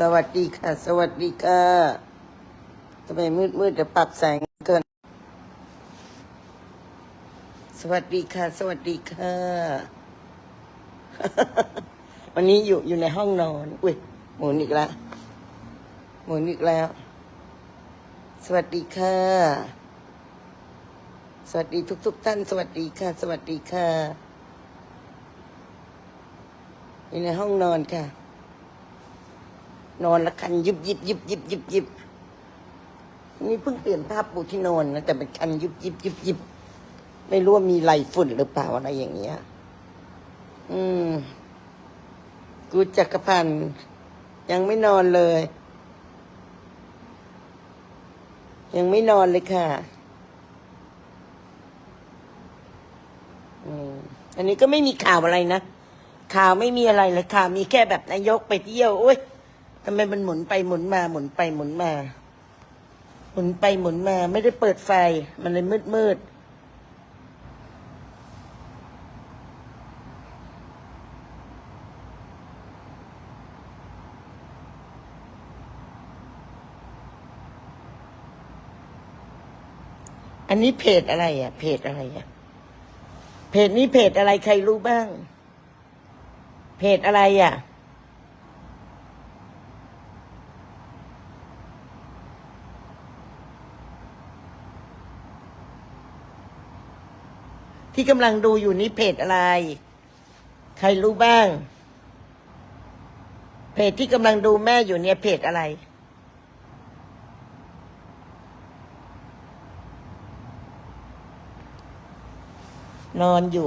สวัสดีค่ะ สวัสดีค่ะทำไมมืดมืดเดี๋ยวปรับแสงเกิน สวัสดีค่ะ สวัสดีค่ะ วันนี้อยู่อยู่ในห้องนอน อุ้ยหมุนอีกแล้วหมุนอีกแล้ว สวัสดีค่ะ สวัสดีทุก ๆท่าน สวัสดีค่ะ สวัสดีค่ะ อยู่ในห้องนอนค่ะ นอนละคันยุบยิบยิบยิบยิบยิบนี่เพิ่งเปลี่ยนผ้าปูที่นอนนะแต่เป็นคันยุบยิบยิบยิบไม่รู้ว่ามีไรฝุ่นหรือเปล่าอะไรอย่างเงี้ย อืม กูจักรพันธ์ยังไม่นอนเลย ยังไม่นอนเลยค่ะ อืม อันนี้ก็ไม่มีข่าวอะไรนะข่าวไม่มีอะไรเลยข่าวมีแค่แบบนายกไปเที่ยวโอ้ย ทำไมมันหมุนไปหมุนมาหมุนไปหมุนมา หมุนไปหมุนมา ไม่ได้เปิดไฟ มันเลยมืดมืดอันนี้เพจอะไรอะ เพจอะไรอะ เพจนี้เพจอะไรใครรู้บ้าง เพจอะไรอะ ที่กำลังดูอยู่นี้เพจอะไร ใครรู้บ้าง เพจที่กำลังดูแม่อยู่เนี่ยเพจอะไร นอนอยู่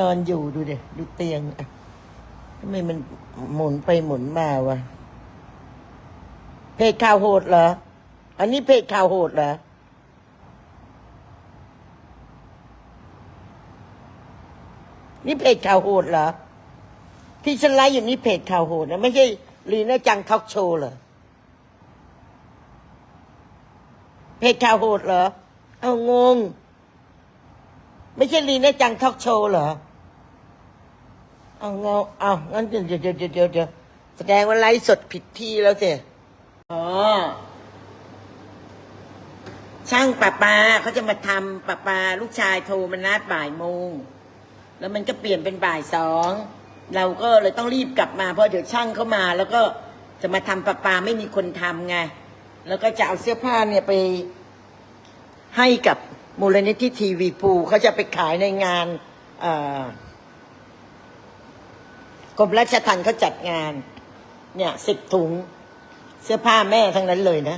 นอนอยู่ดูเด็ดูเตียงทำไมมันหมุนไปหมุนมาวะเพจข่าวโหดเหรอ อันนี้เพจข่าวโหดเหรอ นี่เพจข่าวโหดเหรอ ที่ฉันไลฟ์อยู่นี่เพจข่าวโหดนะไม่ใช่ลีน่าจังทอกโชว์เหรอเพจข่าวโหดเหรอ เอางง ไม่ใช่ลีน่าจังทอกโชว์เหรอ เอาเงาเอางั้นเดี๋ยวเดี๋ยวเดี๋ยวเดี๋ยวเดี๋ยวแสดงว่าไลฟ์สดผิดที่แล้วสิอ๋อช่างประปาเขาจะมาทำประปา ลูกชายโทรมานัดบ่ายโมง แล้วมันก็เปลี่ยนเป็นบ่ายสองเราก็เลยต้องรีบกลับมาเพราะเดี๋ยวช่างเข้ามา แล้วก็จะมาทำประปาไม่มีคนทำไงแล้วก็จะเอาเสื้อผ้าเนี่ยไปให้กับมูลนิธิทีวีภูเขาจะไปขายในงานกรมราชทัณฑ์เขาจัดงาน เนี่ยสิบถุง เสื้อผ้าแม่ทั้งนั้นเลยนะ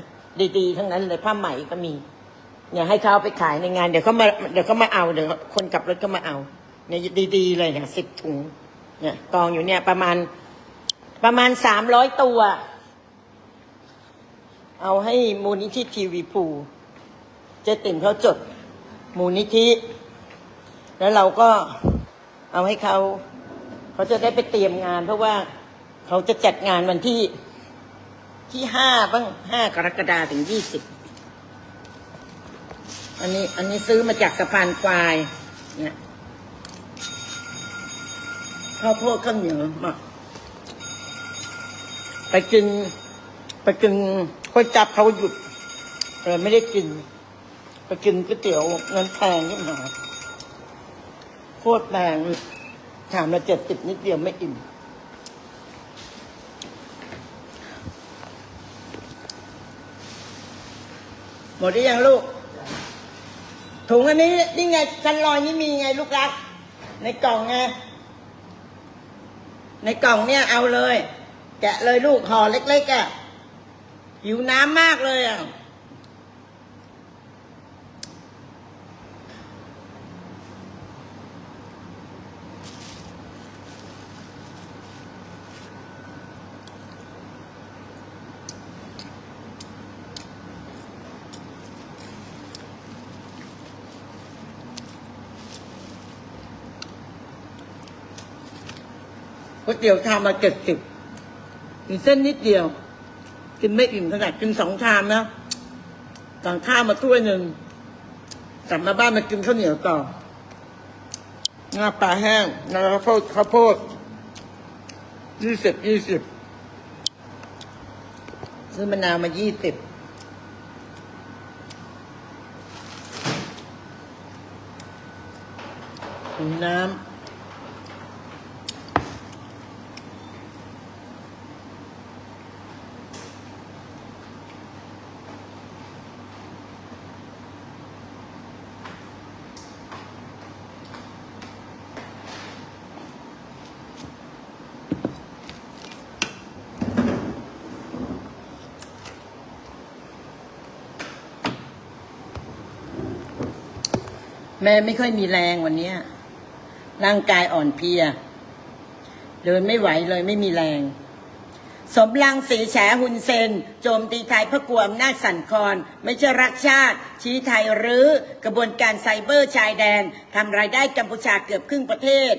ดีๆทั้งนั้นเลยผ้าไหม่ก็มี เนี่ยให้เขาเอาไปขายในงาน เดี๋ยวเขามาเดี๋ยวเขามาเอาเดี๋ยวคนขับรถก็มาเอา เนี่ยดีๆเลยเนี่ยสิบถุงเนี่ยกองอยู่เนี่ยประมาณ ประมาณสามร้อยตัว เอาให้มูลนิธิทีวีภูเจติ่มเขาจดมูลนิธิ แล้วเราก็เอาให้เขา เขาจะได้ไปเตรียมงาน เพราะว่าเขาจะจัดงานวันที่ที่ห้าบ้างห้ากรกฎาคมถึงยี่สิบอันนี้อันนี้ซื้อมาจากสะพานควาย เนี่ย ข้าวโพดข้าวเหนียวมาไปกิน ไปกินก๋วยจับเขาหยุดเลยไม่ได้กิน ไปกินก๋วยเตี๋ยวเงินแพงขึ้นมาโคตรแพงถามละเจ็ดสิบนิดเดียวไม่อิ่มหมดหรือยังลูก ถุงอันนี้นี่ไงชั้นลอยนี่มีไงลูกรัก ในกล่องไง ในกล่องเนี่ยเอาเลย แกะเลยลูกห่อเล็กๆอะ่ะหิวน้ำมากเลยอะ่ะ ก๋วยเตี๋ยวชามละเจ็ดสิบมีเส้นนิดเดียว กินไม่อิ่มขนาดกินสองชามนะสั่งข้าวมาถ้วยหนึ่งกลับมาบ้านมากินข้าวเหนียวต่องาปลาแห้งแล้วข้าวโพดข้าวโพดยี่สิบยี่สิบซื้อมะนาวมายี่สิบน้ำ แม่ไม่ค่อยมีแรงวันนี้ร่างกายอ่อนเพลีย เดินไม่ไหวเลยไม่มีแรง สมรังสีแฉหุนเซน โจมตีไทยพระกวอำนาสั่นคอน ไม่ใช่รักชาติ ชี้ไทยหรื้อกระบวนการไซเบอร์ชายแดนทำรายได้กัมพูชาเกือบครึ่งประเทศ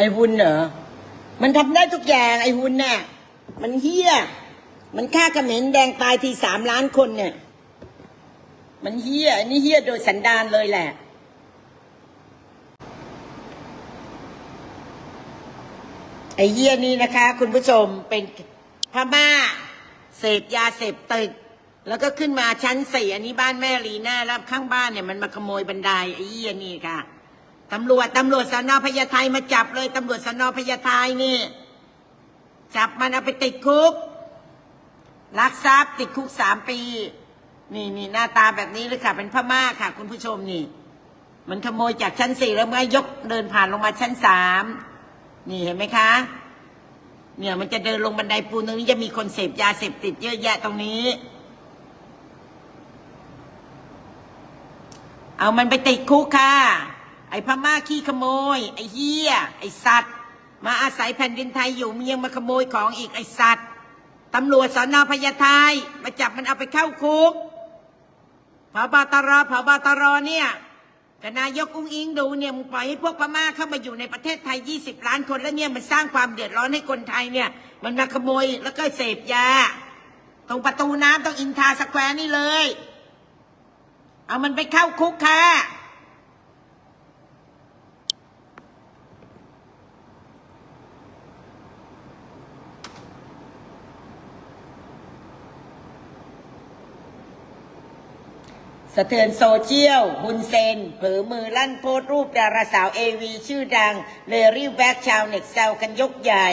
ไอ้วุนเหรอ มันทำได้ทุกอย่างไอ้วุนน่ะ มันเฮี้ย มันฆ่าเขมรแดงตายทีสามล้านคนเนี่ย มันเฮี้ยอันนี้เฮี้ยโดยสันดานเลยแหละ ไอ้เฮี้ยนี่นะคะ คุณผู้ชมเป็นพม่าเสพยาเสพติดแล้วก็ขึ้นมาชั้นสี่อันนี้บ้านแม่ลีน่าแล้วข้างบ้านเนี่ยมันมาขโมยบันไดไอ้เฮี้ยนี่ค่ะ ตำรวจตำรวจสนพญาไทมาจับเลยตำรวจสนพญาไทนี่ จับมันเอาไปติดคุกลักทรัพย์ติดคุกสามปี นี่นี่หน้าตาแบบนี้เลยค่ะ เป็นพม่าค่ะ คุณผู้ชมนี่ มันขโมยจากชั้นสี่แล้วเมื่อยกเดินผ่านลงมาชั้นสามนี่เห็นไหมคะ เนี่ยมันจะเดินลงบันไดปูนตรงนี้จะมีคนเสพยาเสพติดเยอะแยะตรงนี้ เอามันไปติดคุกค่ะ ไอ้พม่าขี้ขโมย ไอ้เหี้ยไอ้สัตว์ มาอาศัยแผ่นดินไทยอยู่มันยังมาขโมยของอีกไอ้สัตว์ตำรวจสอนอพญาไทมาจับมันเอาไปเข้าคุกผบตรผบตรเนี่ยกับนายกอุ้งอิงดูเนี่ยมึงปล่อยให้พวกพม่าเข้ามาอยู่ในประเทศไทย 20 ล้านคนแล้วเนี่ยมันสร้างความเดือดร้อนให้คนไทยเนี่ย มันมาขโมยแล้วก็เสพยา ตรงประตูน้ำตรงอินทาสแควร์นี่เลย เอามันไปเข้าคุกค่ะ สะเทือนโซเชียลฮุนเซนเผอมือลั่นโพสรูปดาราสาวเอวีชื่อดัง เลรี่แบ็กชาวเน็ตแซวกันยกใหญ่